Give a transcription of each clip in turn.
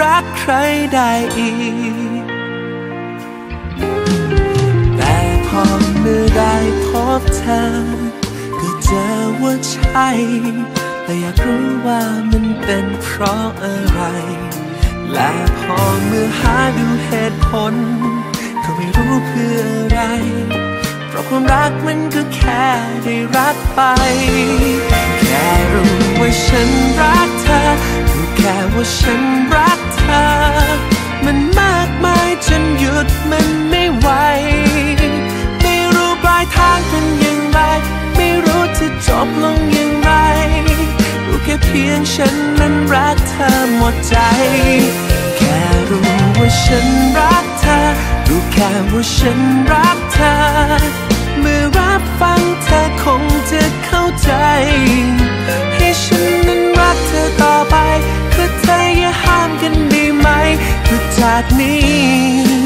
รักใครได้อีก แต่พอเมื่อได้พบเธอ ก็เจอว่าใช่ แต่อยากรู้ว่ามันเป็นเพราะอะไร และพอเมื่อหาดูเหตุผล ก็ไม่รู้เพื่ออะไร เพราะความรักมันก็แค่ได้รักไป แค่รู้ว่าฉันรักเธอรู้แค่ว่าฉันรัก พียงฉันนั้นรักเธอหมดใจ แค่รู้ว่าฉันรักเธอ รู้แค่ว่าฉันรักเธอ เมื่อรับฟังเธอคงจะเข้าใจ ให้ฉันนั้นรักเธอต่อไป คือเธออย่าห้ามกันด้ไหมคือจากนี้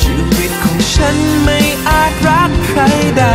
ชีวิตของฉันไม่อาจรักใครได้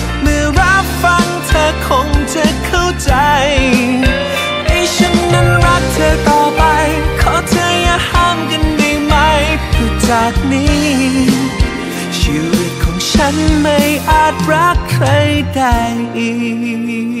จากนี้ ชีวิตของฉันไม่อาจรักใครได้อีก